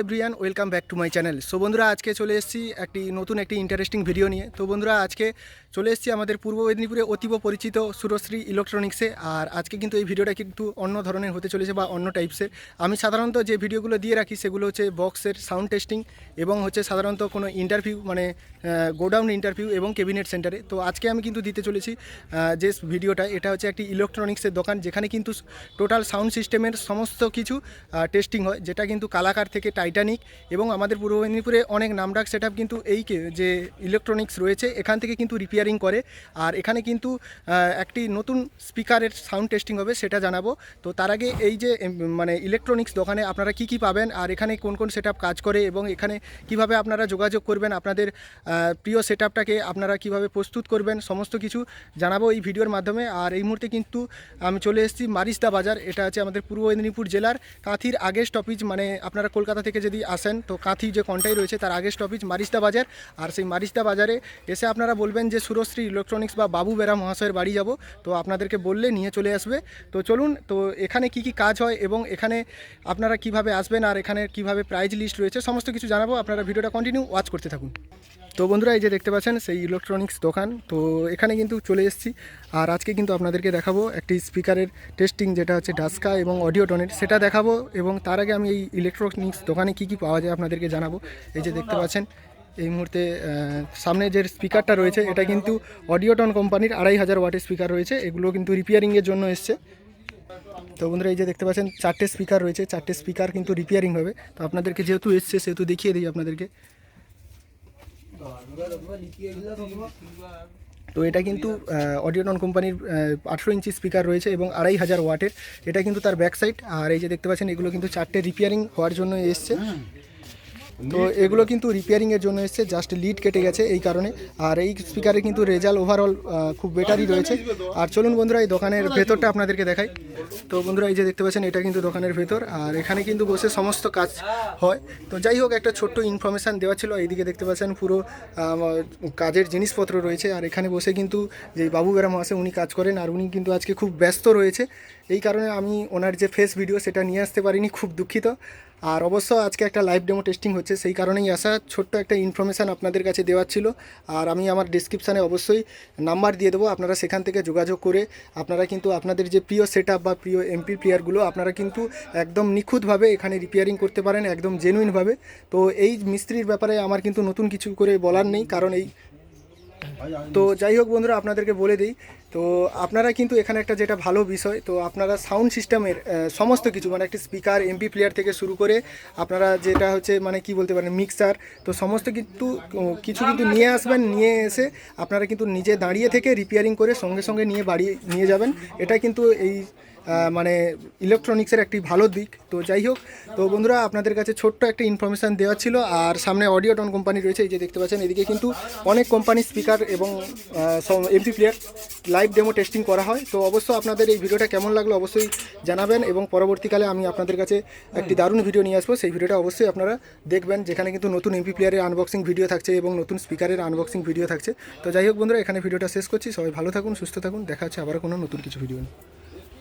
Brian welcome back to my channel so বন্ধুরা, আজকে চলে এসেছি একটি নতুন একটি ইন্টারেস্টিং ভিডিও নিয়ে। তো বন্ধুরা, আজকে চলে এসেছি আমাদের পূর্ব মেদিনীপুরে অতীব পরিচিত সুরশ্রী ইলেকট্রনিক্সে আর আজকে কিন্তু এই ভিডিওটা কিন্তু অন্য ধরনের হতে চলেছে বা অন্য টাইপসের আমি সাধারণত যে ভিডিওগুলো দিয়ে রাখি, সেগুলো হচ্ছে বক্সের সাউন্ড টেস্টিং এবং হচ্ছে সাধারণত কোনো ইন্টারভিউ মানে গোডাউন ইন্টারভিউ এবং ক্যাবিনেট সেন্টারে তো আজকে আমি কিন্তু দিতে চলেছি যে ভিডিওটা এটা হচ্ছে একটি ইলেকট্রনিক্সের দোকান। যেখানে কিন্তু টোটাল সাউন্ড সিস্টেমের সমস্ত কিছু টেস্টিং হয়, যেটা কিন্তু কালাকার থেকে টাইটানিক এবং আমাদের পূর্ব মেদিনীপুরে অনেক নামডাক সেট কিন্তু এই যে ইলেকট্রনিক্স রয়েছে, এখান থেকে কিন্তু রিপেয়ারিং করে। আর এখানে কিন্তু একটি নতুন স্পিকারের সাউন্ড টেস্টিং হবে, সেটা জানাব। তো তার আগে এই যে মানে ইলেকট্রনিক্স দোকানে আপনারা কি কি পাবেন, আর এখানে কোন কোন সেট কাজ করে, এবং এখানে কীভাবে আপনারা যোগাযোগ করবেন, আপনাদের প্রিয় সেট আপনারা কীভাবে প্রস্তুত করবেন, সমস্ত কিছু জানাব এই ভিডিওর মাধ্যমে। আর এই মুহূর্তে কিন্তু আমি চলে এসেছি মারিস্তা বাজার, এটা আছে আমাদের পূর্ব মেদিনীপুর জেলার কাঁথির আগের স্টপিজ মানে আপনারা কলকাতা থেকে যদি আসেন, তো কাঁথি যে কন্টাই রয়েছে, তার আগে স্টপিজ মারিস্তা বাজার। আর সেই মারিস্তা বাজারে এসে আপনারা বলবেন যে, সুরশ্রী ইলেকট্রনিক্স বা বাবু বেরা মহাশয়ের বাড়ি যাব। তো আপনাদেরকে বললে নিয়ে চলে আসবে। তো চলুন, তো এখানে কি কি কাজ হয় এবং এখানে আপনারা কীভাবে আসবেন আর এখানে কীভাবে প্রাইজ লিস্ট রয়েছে, সমস্ত কিছু জানাব। আপনারা ভিডিওটা কন্টিনিউ ওয়াচ করতে থাকুন। তো বন্ধুরা, এই যে দেখতে পাচ্ছেন, সেই ইলেকট্রনিক্স দোকান। তো এখানে কিন্তু চলে এসেছি। আর আজকে কিন্তু আপনাদেরকে দেখাবো একটি স্পিকারের টেস্টিং যেটা হচ্ছে ডাস্কা এবং অডিও টনের সেটা দেখাবো এবং তার আগে আমি এই ইলেকট্রনিক্স দোকানে কি কি পাওয়া যায় আপনাদেরকে জানাব। এই যে দেখতে পাচ্ছেন, এই মুহূর্তে সামনে যে স্পিকারটা রয়েছে, এটা কিন্তু অডিওটন কোম্পানির আড়াই হাজার ওয়াটের স্পিকার রয়েছে। এগুলো কিন্তু রিপেয়ারিংয়ের জন্য এসছে। তো বন্ধুরা, এই যে দেখতে পাচ্ছেন, চারটে স্পিকার রয়েছে। চারটে স্পিকার কিন্তু রিপেয়ারিং হবে। তো আপনাদেরকে যেহেতু এসছে, সেহেতু দেখিয়ে দিই আপনাদেরকে। তো এটা কিন্তু অডিওটন কোম্পানির আঠেরো ইঞ্চি স্পিকার রয়েছে এবং আড়াই হাজার ওয়াটের। এটা কিন্তু তার ব্যাক সাইড আর এই যে দেখতে পাচ্ছেন, এগুলো কিন্তু চারটে রিপেয়ারিং হওয়ার জন্য এসছে। তো এগুলো কিন্তু রিপেয়ারিংয়ের জন্য এসছে জাস্ট লিড কেটে গেছে এই কারণে। আর এই স্পিকারে কিন্তু রেজাল্ট ওভারঅল খুব বেটারই রয়েছে। আর চলুন বন্ধুরা, এই দোকানের ভেতরটা আপনাদেরকে দেখাই। তো বন্ধুরা, এই যে দেখতে পাচ্ছেন, এটা কিন্তু দোকানের ভেতর। আর এখানে কিন্তু বসে সমস্ত কাজ হয়। তো যাই হোক, একটা ছোট্ট ইনফরমেশান দেওয়া ছিল। এইদিকে দেখতে পাচ্ছেন, পুরো কাজের জিনিসপত্র রয়েছে। আর এখানে বসে কিন্তু যে বাবু বেরাম আছে, উনি কাজ করেন। আর উনি কিন্তু আজকে খুব ব্যস্ত রয়েছে। এই কারণে আমি ওনার যে ফেস ভিডিও সেটা নিয়ে আসতে পারিনি। খুব দুঃখিত। আর অবশ্য আজকে একটা লাইভ ডেমো টেস্টিং হচ্ছে, সেই কারণেই আসা ছোট্ট একটা ইনফরমেশান আপনাদের কাছে দেওয়ার ছিল। আর আমি আমার ডিসক্রিপশানে অবশ্যই নাম্বার দিয়ে দেবো, আপনারা সেখান থেকে যোগাযোগ করে আপনারা কিন্তু আপনাদের যে প্রিয় সেট বা প্রিয় এমপি প্লেয়ারগুলো আপনারা কিন্তু একদম নিখুঁতভাবে এখানে রিপেয়ারিং করতে পারেন, একদম জেনুইনভাবে তো এই মিস্ত্রির ব্যাপারে আমার কিন্তু নতুন কিছু করে বলার নেই, কারণ এই তো যাই হোক বন্ধুরা, আপনাদেরকে বলে দিই তো আপনারা কিন্তু এখানে একটা যেটা ভালো বিষয়, তো আপনারা সাউন্ড সিস্টেমের সমস্ত কিছু মানে একটা স্পিকার এমপি প্লেয়ার থেকে শুরু করে আপনারা যেটা হচ্ছে মানে কি বলতে পারেন মিক্সার তো সমস্ত কিন্তু, কিছু কিন্তু নিয়ে আসবেন, নিয়ে এসে আপনারা কিন্তু নিজে দাঁড়িয়ে থেকে রিপেয়ারিং করে সঙ্গে সঙ্গে নিয়ে বাড়ি, নিয়ে যাবেন। এটা কিন্তু এই মানে ইলেকট্রনিক্সের একটি ভালো দিক। তো যাই হোক, তো বন্ধুরা, আপনাদের কাছে ছোট্ট একটা ইনফরমেশান দেওয়া ছিল, আর সামনে অডিওটন কোম্পানি রয়েছে, এই যে দেখতে পাচ্ছেন, এদিকে কিন্তু অনেক কোম্পানির স্পিকার এবং MP player live demo testing করা হয়। তো অবশ্য আপনাদের এই ভিডিওটা কেমন লাগল অবশ্যই জানাবেন এবং পরবর্তীকালে আমি আপনাদের কাছে একটি দারুণ ভিডিও নিয়ে আসব। সেই ভিডিওটা অবশ্যই আপনারা দেখবেন, যেখানে কিন্তু নতুন এমপি প্লেয়ারের আনবক্সিং ভিডিও থাকছে এবং নতুন স্পিকারের আনবক্সিং ভিডিও থাকছে। তো যাই হোক বন্ধুরা, এখানে ভিডিওটা শেষ করছি। সবাই ভালো থাকুন, সুস্থ থাকুন। দেখা হচ্ছে আবার কোনো নতুন কিছু ভিডিও নিয়ে।